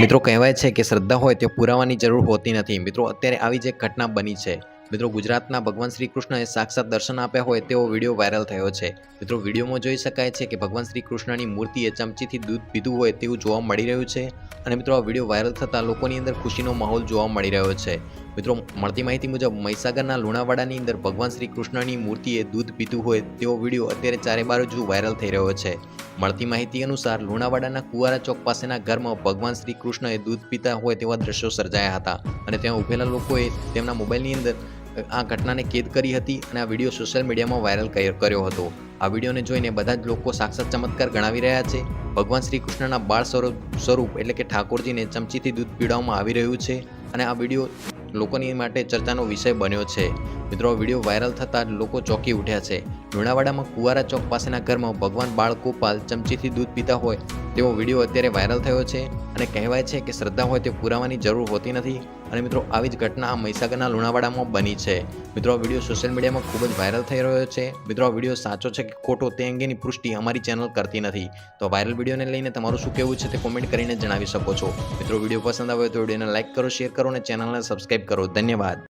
મિત્રો, કહેવાય છે કે શ્રદ્ધા હોય તે પુરાવાની જરૂર હોતી નથી. મિત્રો, અત્યારે આવી જે ઘટના બની છે, મિત્રો, ગુજરાતના ભગવાન શ્રી કૃષ્ણએ સાક્ષાત દર્શન આપ્યા હોય તેવો વીડિયો વાયરલ થયો છે. મિત્રો, વિડીયોમાં જોઈ શકાય છે કે ભગવાન શ્રી કૃષ્ણની મૂર્તિએ ચમચીથી દૂધ પીધું હોય તેવું જોવા મળી રહ્યું છે અને મિત્રો, આ વીડિયો વાયરલ થતાં લોકોની અંદર ખુશીનો માહોલ જોવા મળી રહ્યો છે. મિત્રો, મળતી માહિતી મુજબ મહીસાગરના લુણાવાડાની અંદર ભગવાન શ્રી કૃષ્ણની મૂર્તિએ દૂધ પીધું હોય તેવો વીડિયો અત્યારે ચારે બાજુ વાયરલ થઈ રહ્યો છે. મળતી માહિતી અનુસાર લુણાવાડાના કુવારા ચોક પાસેના ઘરમાં ભગવાન શ્રી કૃષ્ણએ દૂધ પીતા હોય તેવા દ્રશ્યો સર્જાયા હતા અને ત્યાં ઉભેલા લોકોએ તેમના મોબાઈલની અંદર આ ઘટનાને કેદ કરી હતી અને આ વીડિયો સોશિયલ મીડિયામાં વાયરલ કર્યો હતો. આ વિડીયોને જોઈને બધા જ લોકો સાક્ષાત ચમત્કાર ગણાવી રહ્યા છે. ભગવાન શ્રી કૃષ્ણના બાળ સ્વરૂપ સ્વરૂપ એટલે કે ઠાકોરજીને ચમચીથી દૂધ પીવડાવવામાં આવી રહ્યું છે અને આ વીડિયો લોકોની માટે ચર્ચાનો વિષય બન્યો છે. મિત્રો વીડિયો વાયરલ થતાં લોકો ચોંકી ઉઠ્યા છે. લુણાવાડામાં કુવારા ચોક પાસેના ઘરમાં ભગવાન બાળકોપાલ ચમચીથી દૂધ પીતા હોય તેવો વીડિયો અત્યારે વાયરલ થયો છે અને કહેવાય છે કે શ્રદ્ધા હોય તે પુરાવાની જરૂર હોતી નથી અને મિત્રો આવી જ ઘટના આ મહીસાગરના લુણાવાડામાં બની છે. મિત્રો, આ વીડિયો સોશિયલ મીડિયામાં ખૂબ જ વાયરલ થઈ રહ્યો છે. મિત્રો, આ વીડિયો સાચો છે કે ખોટો તે અંગેની પુષ્ટિ અમારી ચેનલ કરતી નથી. તો વાયરલ વિડીયોને લઈને તમારું શું કહેવું છે તે કોમેન્ટ કરીને જણાવી શકો છો. મિત્રો, વીડિયો પસંદ આવે તો વિડીયોને લાઇક કરો, શેર કરો અને ચેનલને સબસ્ક્રાઇબ કરો. ધન્યવાદ.